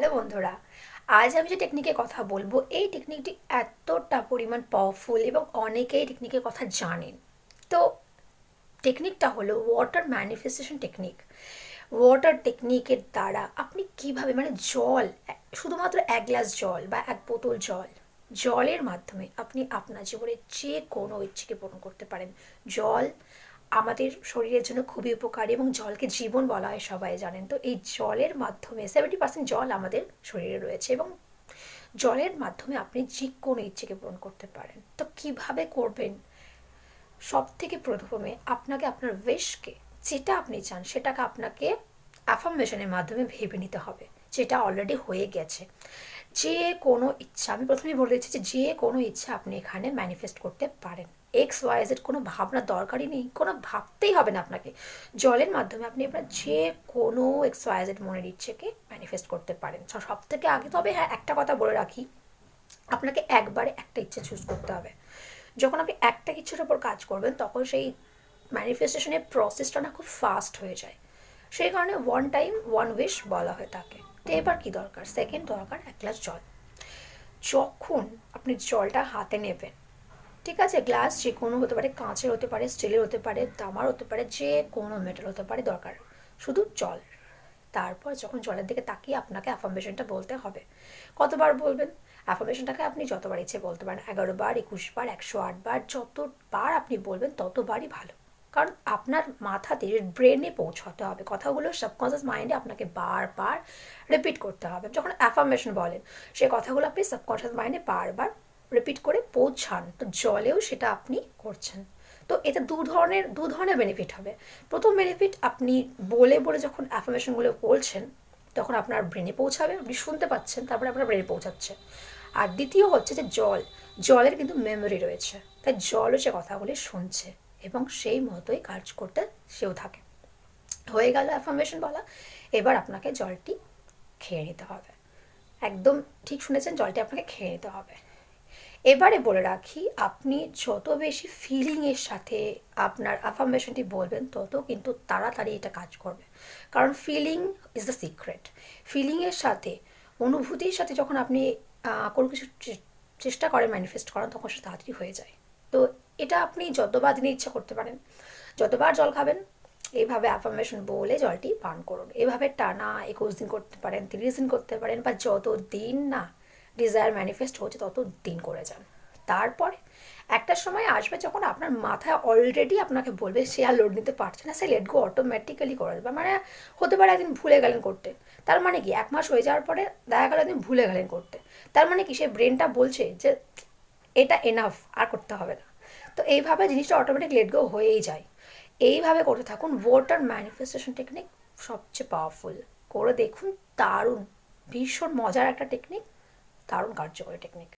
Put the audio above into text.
Hello বন্ধুরা। আজ আমি যে টেকনিকের কথা বলব, এই টেকনিকটি এতটা পরিমাণ পাওয়ারফুল এবং অনেকেই টেকনিকের কথা জানেন। তো টেকনিকটা হলো ওয়াটার ম্যানিফেস্টেশন টেকনিক ওয়াটার টেকনিকের দ্বারা আপনি কীভাবে মানে জল, শুধুমাত্র এক গ্লাস জল বা এক বোতল জল, জলের মাধ্যমে আপনি আপনার জীবনের যে কোনো ইচ্ছেকে পূরণ করতে পারেন। জল আমাদের শরীরের জন্য খুবই উপকারী এবং জলকে জীবন বলা হয় সবাই জানেন। তো এই জলের মাধ্যমে সেভেন্টি পার্সেন্ট জল আমাদের শরীরে রয়েছে এবং জলের মাধ্যমে আপনি যে কোনো ইচ্ছেকে পূরণ করতে পারেন। তো কীভাবে করবেন? সব থেকে প্রথমে আপনাকে আপনার উইশকে যেটা আপনি চান সেটাকে আপনাকে অ্যাফার্মেশনের মাধ্যমে ভেবে নিতে হবে। যেটা অলরেডি হয়ে গেছে। যে কোনো ইচ্ছা, আমি প্রথমেই বলে দিচ্ছি যে যে কোনো ইচ্ছা আপনি এখানে ম্যানিফেস্ট করতে পারেন। এক্স ওয়াই জেড কোনো ভাবনার দরকারই নেই, কোনো ভাবতেই হবে না আপনাকে। জলের মাধ্যমে আপনি আপনার যে কোনো এক্স ওয়াই জেড মনের ইচ্ছেকে ম্যানিফেস্ট করতে পারেন। সব থেকে আগে তবে হ্যাঁ একটা কথা বলে রাখি, আপনাকে একবারে একটা ইচ্ছে চুজ করতে হবে। যখন আপনি একটা কিছুর ওপর কাজ করবেন, তখন সেই ম্যানিফেস্টেশনের প্রসেসটা না খুব ফাস্ট হয়ে যায়। সেই কারণে ওয়ান টাইম ওয়ান উইশ বলা হয় তাকে। তো এবার কী দরকার? সেকেন্ড দরকার, এক গ্লাস জল। যখন আপনি জলটা হাতে নেবেন, ঠিক আছে? গ্লাস যে কোনো হতে পারে, কাঁচের হতে পারে স্টিলের হতে পারে, তামার হতে পারে যে কোনো মেটাল হতে পারে দরকার। শুধু জল। তারপর যখন জলের দিকে তাকিয়ে আপনাকে অ্যাফার্মেশনটা বলতে হবে। কতবার বলবেন? অ্যাফার্মেশনটাকে আপনি যতবার ইচ্ছে বলতে পারেন। এগারো বার, একুশ বার, একশো আট বার, যতবার আপনি বলবেন, ততবারই ভালো। কারণ আপনার মাথাতে ব্রেনে পৌঁছাতে হবে। কথাগুলো সাবকনসিয়াস মাইন্ডে আপনাকে বারবার রিপিট করতে হবে। যখন অ্যাফার্মেশন বলেন, সে কথাগুলো আপনি সাবকনসিয়াস মাইন্ডে বারবার রিপিট করে পৌঁছান, তো জলেও সেটা আপনি করছেন। তো এতে দু ধরনের দু ধরনের বেনিফিট হবে। প্রথম বেনিফিট আপনি বলে বলে যখন অ্যাফার্মেশনগুলো বলছেন, তখন আপনার ব্রেনে পৌঁছাবে, আপনি শুনতে পাচ্ছেন, তারপরে আপনার ব্রেনে পৌঁছাচ্ছে। আর দ্বিতীয় হচ্ছে যে জল, জলের কিন্তু মেমোরি রয়েছে। তাই জলও সে কথাগুলি শুনছে। এবং সেই মতোই কাজ করতে সেও থাকে। হয়ে গেল অ্যাফার্মেশন বলা। এবার আপনাকে জলটি খেয়ে নিতে হবে। একদম ঠিক শুনেছেন, জলটি আপনাকে খেয়ে নিতে হবে। এবারে বলে রাখি, আপনি যত বেশি ফিলিংয়ের সাথে আপনার অ্যাফার্মেশনটি বলবেন, তত কিন্তু তাড়াতাড়ি এটা কাজ করবে। কারণ ফিলিং ইজ দ্য সিক্রেট ফিলিংয়ের সাথে, অনুভূতির সাথে যখন আপনি কোনো কিছু চেষ্টা করেন ম্যানিফেস্ট করেন, তখন সেটা তাড়াতাড়ি হয়ে যায়। তো এটা আপনি যতবার দিনে ইচ্ছা করতে পারেন। যতবার জল খাবেন এইভাবে অ্যাফার্মেশন বলে জলটি পান করুন। এভাবে টানা একুশ দিন করতে পারেন, তিরিশ দিন করতে পারেন বা যত দিন না ডিজায়ার ম্যানিফেস্ট হচ্ছে তত দিন করে যান। তারপরে একটা সময় আসবে যখন আপনার মাথায় অলরেডি আপনাকে বলবে, সে আর লোড নিতে পারছে না, সে লেট গো অটোমেটিক্যালি করে দেবে। মানে হতে পারে একদিন ভুলে গেলেন করতে। তার মানে কি? এক মাস হয়ে যাওয়ার পরে দেখা গেল একদিন ভুলে গেলেন করতে। তার মানে কি? সে ব্রেনটা বলছে যে, এটা এনাফ আর করতে হবে না। তো এইভাবে জিনিসটা অটোমেটিক লেট গো হয়েই যায়। এইভাবে করতে থাকুন ওয়াটার ম্যানিফেস্টেশন টেকনিক সবচেয়ে পাওয়ারফুল করে দেখুন, দারুণ, ভীষণ মজার একটা টেকনিক দারুণ কার্যকরী টেকনিক